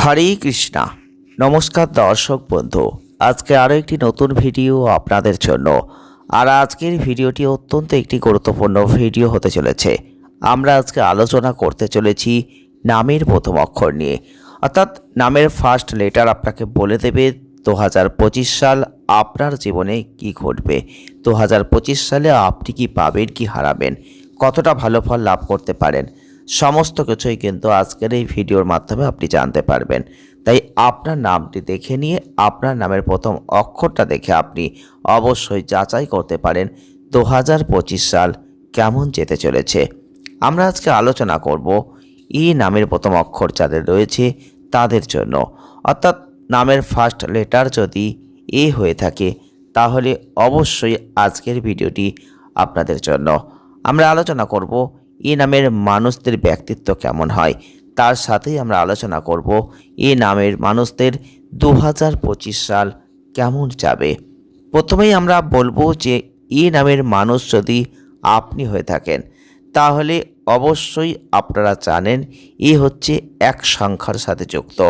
হরে কৃষ্ণা। নমস্কার দর্শক বন্ধু, আজকে আরও একটি নতুন ভিডিও আপনাদের জন্য। আর আজকের ভিডিওটি অত্যন্ত একটি গুরুত্বপূর্ণ ভিডিও হতে চলেছে। আমরা আজকে আলোচনা করতে চলেছি নামের প্রথম অক্ষর নিয়ে। অর্থাৎ নামের ফার্স্ট লেটার আপনাকে বলে দেবে, দু পঁচিশ সাল আপনার জীবনে কি ঘটবে? দু পঁচিশ সালে আপনি কি পাবেন, কি হারাবেন? কতটা ভালো ফল লাভ করতে পারেন? সমস্ত কিছুই কিন্তু আজকের এই ভিডিওর মাধ্যমে আপনি জানতে পারবেন। তাই আপনার নামটি দেখে নিয়ে আপনার নামের প্রথম অক্ষরটা দেখে আপনি অবশ্যই যাচাই করতে পারেন দু হাজার পঁচিশ সাল কেমন যেতে চলেছে। আমরা আজকে আলোচনা করব ই নামের প্রথম অক্ষর যাদের রয়েছে তাদের জন্য। অর্থাৎ নামের ফার্স্ট লেটার যদি এ হয়ে থাকে, তাহলে অবশ্যই আজকের ভিডিওটি আপনাদের জন্য। আমরা আলোচনা করব এ নামের মানুষদের ব্যক্তিত্ব কেমন হয়? তার সাথেই আমরা আলোচনা করব এ নামের মানুষদের দু হাজার পঁচিশ সাল কেমন যাবে? প্রথমেই আমরা বলব যে এ নামের মানুষ যদি আপনি হয়ে থাকেন, তাহলে অবশ্যই আপনারা জানেন এ হচ্ছে এক সংখ্যার সাথে যুক্ত।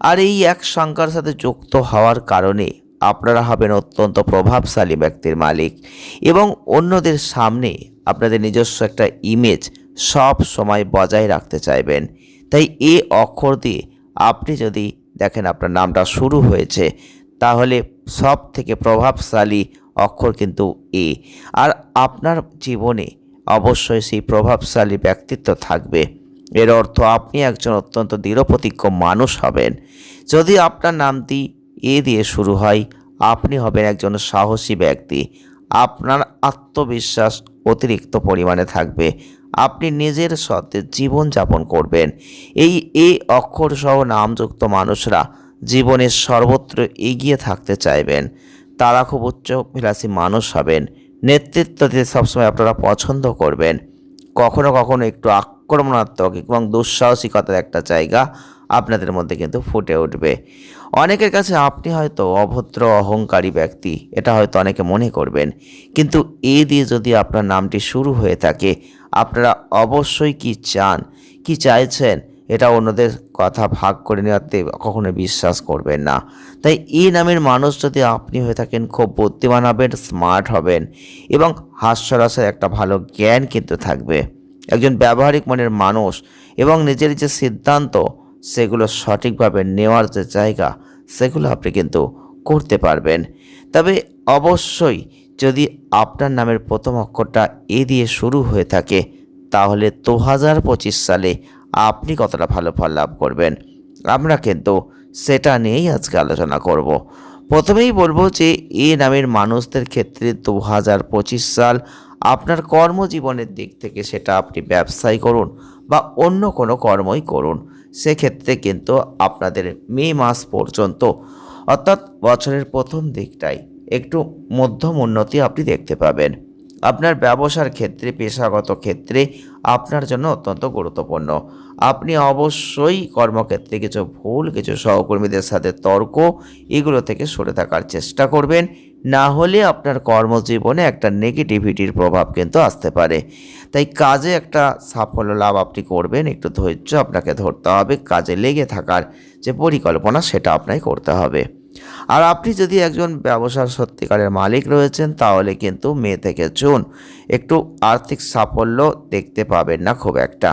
আর এই এক সংখ্যার সাথে যুক্ত হওয়ার কারণে আপনারা হবেন অত্যন্ত প্রভাবশালী ব্যক্তির মালিক এবং অন্যদের সামনে আপনাদের নিজস্ব একটা ইমেজ সব সময় বজায় রাখতে চাইবেন। তাই এ অক্ষর দিয়ে আপনি যদি দেখেন আপনার নামটা শুরু হয়েছে, তাহলে সব থেকে প্রভাবশালী অক্ষর কিন্তু এ। আর আপনার জীবনে অবশ্যই সেই প্রভাবশালী ব্যক্তিত্ব থাকবে। এর অর্থ আপনি একজন অত্যন্ত দৃঢ়প্রতিজ্ঞ মানুষ হবেন। যদি আপনার নামটি এ দিয়ে শুরু হয়, আপনি হবেন একজন সাহসী ব্যক্তি। আপনার আত্মবিশ্বাস অতিরিক্ত পরিমাণে থাকবে। আপনি নিজের সত্ত্বে জীবনযাপন করবেন। এই এ অক্ষর সহ নামযুক্ত মানুষরা জীবনের সর্বত্র এগিয়ে থাকতে চাইবেন। তারা খুব উচ্চবিলাসী মানুষ হবেন। নেতৃত্ব দিতে সবসময় আপনারা পছন্দ করবেন। কখনো কখনো একটু আক্রমণাত্মক এবং দুঃসাহসিকতার একটা জায়গা আপনাদের মধ্যে কিন্তু ফুটে উঠবে। অনেকের কাছে আপনি হয়তো অভদ্র, অহংকারী ব্যক্তি, এটা হয়তো অনেকে মনে করবেন। কিন্তু এ দিয়ে যদি আপনার নামটি শুরু হয়ে থাকে, আপনারা অবশ্যই কি চান, কি চাইছেন, এটা অন্যদের কথা ভাগ করে নেওয়াতে কখনো বিশ্বাস করবেন না। তাই এই নামের মানুষ যদি আপনি হয়ে থাকেন, খুব বুদ্ধিমান হবেন স্মার্ট হবেন এবং হাস্যরসের একটা ভালো জ্ঞান কিন্তু থাকবে। একজন ব্যবহারিক মনের মানুষ এবং নিজের যে সিদ্ধান্ত সেগুলো সঠিকভাবে নেওয়ার যে জায়গা, সেগুলো আপনি কিন্তু করতে পারবেন। তবে অবশ্যই যদি আপনার নামের প্রথম অক্ষরটা এ দিয়ে শুরু হয়ে থাকে, তাহলে দু হাজার পঁচিশ সালে আপনি কতটা ভালো ফল লাভ করবেন? আমরা কিন্তু সেটা নিয়েই আজকে আলোচনা করব। প্রথমেই বলব যে এ নামের মানুষদের ক্ষেত্রে দু হাজার পঁচিশ সাল আপনার কর্মজীবনের দিক থেকে সেটা আপনি ব্যবসায় করুন বা অন্য কোনো কর্মই করুন। সেক্ষেত্রে কিন্তু আপনাদের মে মাস পর্যন্ত, অর্থাৎ বছরের প্রথম দিকটাই, একটু মধ্যম উন্নতি আপনি দেখতে পাবেন। আপনার ব্যবসার ক্ষেত্রে, পেশাগত ক্ষেত্রে আপনার জন্য অত্যন্ত গুরুত্বপূর্ণ। আপনি অবশ্যই কর্মক্ষেত্রে কিছু ভুল, কিছু সহকর্মীদের সাথে তর্ক, এগুলো থেকে সরে থাকার চেষ্টা করবেন। না হলে আপনার কর্মজীবনে একটা নেগেটিভিটির প্রভাব কিন্তু আসতে পারে। তাই কাজে একটা সাফল্য লাভ আপনি করবেন, একটু ধৈর্য আপনাকে ধরতে হবে, কাজে লেগে থাকার যে পরিকল্পনা সেটা আপনাকে করতে হবে। আর আপনি যদি একজন ব্যবসার সত্যিকারের মালিক রয়েছেন, তাহলে কিন্তু মে থেকে জুন একটু আর্থিক সাফল্য দেখতে পাবেন না খুব একটা।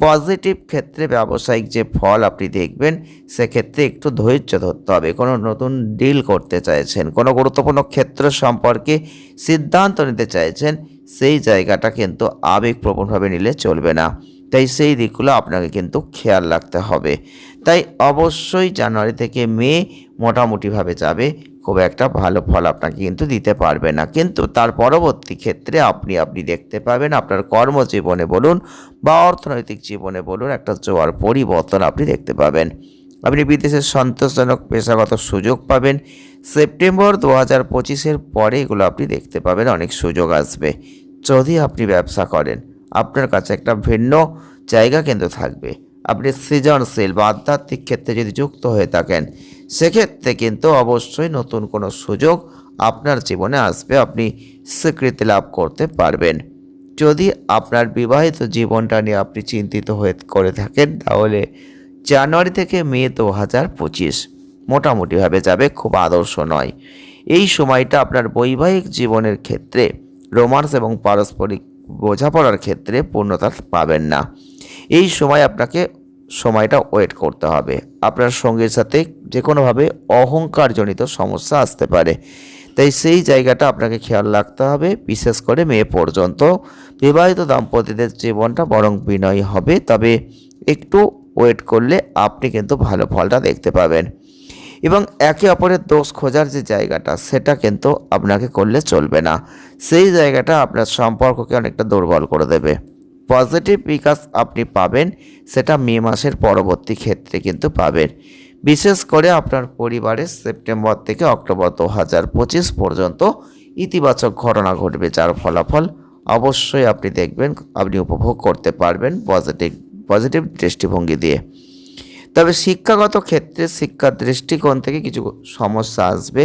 পজিটিভ ক্ষেত্রে ব্যবসায়িক যে ফল আপনি দেখবেন, সেক্ষেত্রে একটু ধৈর্য ধরতে হবে। কোনো নতুন ডিল করতে চাইছেন, কোনো গুরুত্বপূর্ণ ক্ষেত্র সম্পর্কে সিদ্ধান্ত নিতে চাইছেন, সেই জায়গাটা কিন্তু আবেগপ্রবণভাবে নিলে চলবে না। তাই সেই দিকগুলো আপনাকে কিন্তু খেয়াল রাখতে হবে। তাই অবশ্যই জানুয়ারি থেকে মে মোটামুটিভাবে যাবে। খুব একটা ভালো ফল আপনাকে কিন্তু দিতে পারবে না। কিন্তু তার পরবর্তী ক্ষেত্রে আপনি আপনি দেখতে পাবেন আপনার কর্মজীবনে বলুন বা অর্থনৈতিক জীবনে বলুন একটা জোয়ার পরিবর্তন আপনি দেখতে পাবেন। আপনি বিদেশের সন্তোষজনক পেশাগত সুযোগ পাবেন। সেপ্টেম্বর দু হাজার পঁচিশের পরে এগুলো আপনি দেখতে পাবেন, অনেক সুযোগ আসবে। যদি আপনি ব্যবসা করেন, আপনার কাছে একটা ভিন্ন জায়গা কিন্তু থাকবে। আপনি সৃজনশীল বা আধ্যাত্মিক ক্ষেত্রে যদি যুক্ত হয়ে থাকেন সেক্ষেত্রে কিন্তু অবশ্যই নতুন কোনো সুযোগ আপনার জীবনে আসবে, আপনি স্বীকৃতি লাভ করতে পারবেন। যদি আপনার বিবাহিত জীবনটা নিয়ে আপনি চিন্তিত হয়ে করে থাকেন, তাহলে জানুয়ারি থেকে মে দু হাজার পঁচিশ মোটামুটিভাবে যাবে, খুব আদর্শ নয়। এই সময়টা আপনার বৈবাহিক জীবনের ক্ষেত্রে, রোমান্স এবং পারস্পরিক বোঝাপড়ার ক্ষেত্রে পূর্ণতা পাবেন না। এই সময় আপনাকে সময়টা ওয়েট করতে হবে। আপনার সঙ্গীর সাথে যে কোনোভাবে অহংকারজনিত সমস্যা আসতে পারে। তাই সেই জায়গাটা আপনাকে খেয়াল রাখতে হবে, বিশেষ করে মেয়ে পর্যন্ত। বিবাহিত দাম্পত্যদের জীবনটা বরং বিনয়ী হবে, তবে একটু ওয়েট করলে আপনি কিন্তু ভালো ফলটা দেখতে পাবেন। এবং একে অপরের দোষ খোঁজার যে জায়গাটা, সেটা কিন্তু আপনাকে করলে চলবে না। সেই জায়গাটা আপনার সম্পর্ককে অনেকটা দুর্বল করে দেবে। পজিটিভ বিকাশ আপনি পাবেন, সেটা মে মাসের পরবর্তী ক্ষেত্রে কিন্তু পাবেন। বিশেষ করে আপনার পরিবারের সেপ্টেম্বর থেকে অক্টোবর দু হাজার পঁচিশ পর্যন্ত ইতিবাচক ঘটনা ঘটবে যার ফলাফল অবশ্যই আপনি দেখবেন, আপনি উপভোগ করতে পারবেন পজিটিভ পজিটিভ দৃষ্টিভঙ্গি দিয়ে। তবে শিক্ষাগত ক্ষেত্রে শিক্ষার দৃষ্টিকোণ থেকে কিছু সমস্যা আসবে।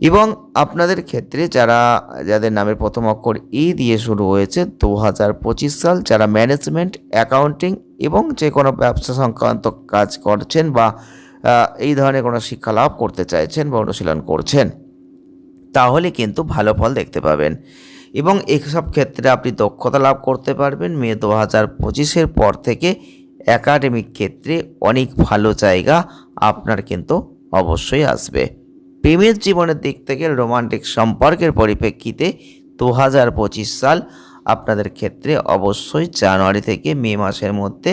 এবং আপনাদের ক্ষেত্রে যারা, যাদের নামের প্রথম অক্ষর ই দিয়ে শুরু হয়েছে দু হাজার পঁচিশ সাল যারা ম্যানেজমেন্ট অ্যাকাউন্টিং এবং যে কোনো ব্যবসা সংক্রান্ত কাজ করছেন বা এই ধরনের কোনো শিক্ষা লাভ করতে চাইছেন বা অনুশীলন করছেন, তাহলে কিন্তু ভালো ফল দেখতে পাবেন। এবং এসব ক্ষেত্রে আপনি দক্ষতা লাভ করতে পারবেন। মে দু হাজার পঁচিশের পর থেকে একাডেমিক ক্ষেত্রে অনেক ভালো জায়গা আপনার কিন্তু অবশ্যই আসবে। প্রেমের জীবনের দিক থেকে রোমান্টিক সম্পর্কের পরিপ্রেক্ষিতে দু হাজার পঁচিশ সাল আপনাদের ক্ষেত্রে অবশ্যই জানুয়ারি থেকে মে মাসের মধ্যে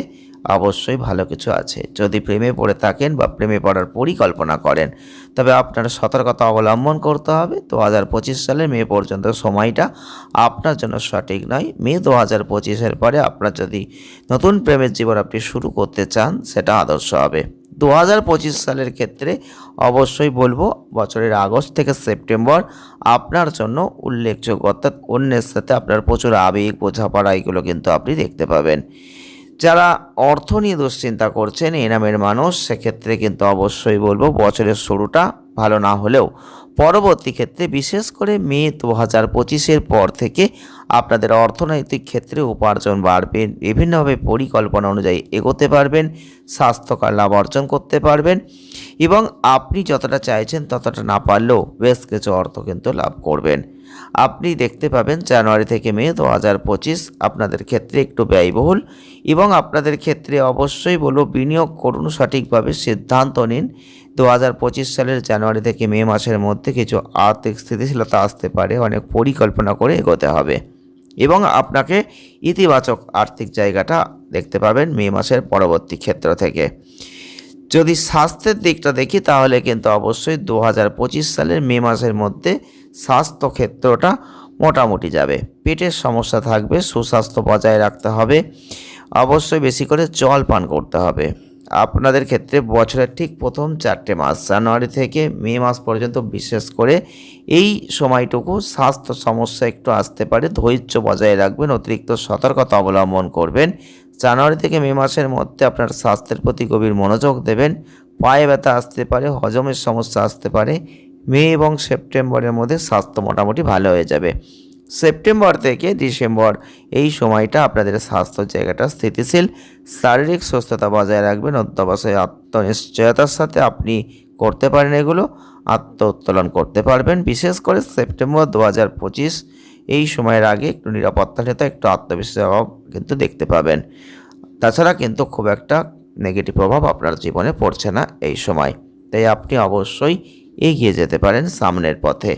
অবশ্যই ভালো কিছু আছে। যদি প্রেমে পড়ে থাকেন বা প্রেমে পড়ার পরিকল্পনা করেন, তবে আপনার সতর্কতা অবলম্বন করতে হবে। দু হাজার পঁচিশ সালের মে পর্যন্ত সময়টা আপনার জন্য সঠিক নয়। মে দু হাজার পঁচিশের পরে আপনার যদি নতুন প্রেমের জীবন আপনি শুরু করতে চান, সেটা আদর্শ হবে। দু পঁচিশ সালের ক্ষেত্রে অবশ্যই বলব, বছরের আগস্ট থেকে সেপ্টেম্বর আপনার জন্য উল্লেখযোগ্য, অর্থাৎ অন্যের সাথে আপনার প্রচুর আবেগ, বোঝাপড়া, এগুলো কিন্তু আপনি দেখতে পাবেন। যারা অর্থ নিয়ে দুশ্চিন্তা করছেন এই নামের মানুষ, সেক্ষেত্রে কিন্তু অবশ্যই বলব বছরের শুরুটা ভালো না হলেও পরবর্তী ক্ষেত্রে, বিশেষ করে মে দু হাজার পঁচিশের পর থেকে আপনাদের অর্থনৈতিক ক্ষেত্রে উপার্জন বাড়বে, বিভিন্নভাবে পরিকল্পনা অনুযায়ী এগোতে পারবেন, স্বাস্থ্যকর লাভ অর্জন করতে পারবেন এবং আপনি যতটা চাইছেন ততটা না পারলেও বেশ কিছু অর্থ কিন্তু লাভ করবেন। আপনি দেখতে পাবেন জানুয়ারি থেকে মে দু হাজার পঁচিশ আপনাদের ক্ষেত্রে একটু ব্যয়বহুল এবং আপনাদের ক্ষেত্রে অবশ্যই বলব বিনিয়োগ করুন সঠিকভাবে সিদ্ধান্ত নিন। দু হাজার পঁচিশ সালের জানুয়ারি থেকে মে মাসের মধ্যে কিছু আর্থিক স্থিতিশীলতা আসতে পারে, অনেক পরিকল্পনা করে এগোতে হবে। এবং আপনাকে ইতিবাচক আর্থিক জায়গাটা দেখতে পাবেন মে মাসের পরবর্তী ক্ষেত্র থেকে। যদি স্বাস্থ্যের দিকটা দেখি তাহলে কিন্তু অবশ্যই দু হাজার পঁচিশ সালের মে মাসের মধ্যে স্বাস্থ্য ক্ষেত্রটা মোটামুটি যাবে। পেটের সমস্যা থাকবে, সুস্বাস্থ্য বজায় রাখতে হবে। অবশ্যই বেশি করে জল পান করতে হবে। আপনাদের ক্ষেত্রে বছরের ঠিক প্রথম চারটে মাস, জানুয়ারি থেকে মে মাস পর্যন্ত বিশেষ করে এই সময়টুকু স্বাস্থ্য সমস্যা একটু আসতে পারে। ধৈর্য বজায় রাখবেন, অতিরিক্ত সতর্কতা অবলম্বন করবেন। জানুয়ারি থেকে মে মাসের মধ্যে আপনার স্বাস্থ্যের প্রতি গভীর মনোযোগ দেবেন। পায়ে ব্যথা আসতে পারে, হজমের সমস্যা আসতে পারে। মে এবং সেপ্টেম্বরের মধ্যে স্বাস্থ্য মোটামুটি ভালো হয়ে যাবে। সেপ্টেম্বর থেকে ডিসেম্বর, এই সময়টা আপনাদের স্বাস্থ্য জায়গাটা স্থিতিশীল, শারীরিক সুস্থতা বজায় রাখবেন, অধ্যবসায়, আত্মনিশ্চয়তার সাথে আপনি করতে পারেন এগুলো আত্ম উত্তোলন করতে পারবেন। বিশেষ করে সেপ্টেম্বর দু পঁচিশ, এই সময়ের আগে একটু নিরাপত্তাহীনতা একটু আত্মবিশ্বাস কিন্তু দেখতে পাবেন। তাছাড়া কিন্তু খুব একটা নেগেটিভ প্রভাব আপনার জীবনে পড়ছে না এই সময়। তাই আপনি অবশ্যই এগিয়ে যেতে পারেন সামনের পথে।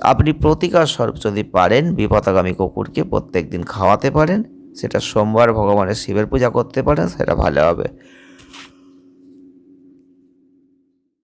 আপনি প্রতিকার স্বরূপ যদি পারেন, বিপদাগামী কুকুরকে প্রত্যেক দিন খাওয়াতে পারেন, সেটা সোমবার ভগবানের শিবের পূজা করতে পারেন, সেটা ভালো হবে।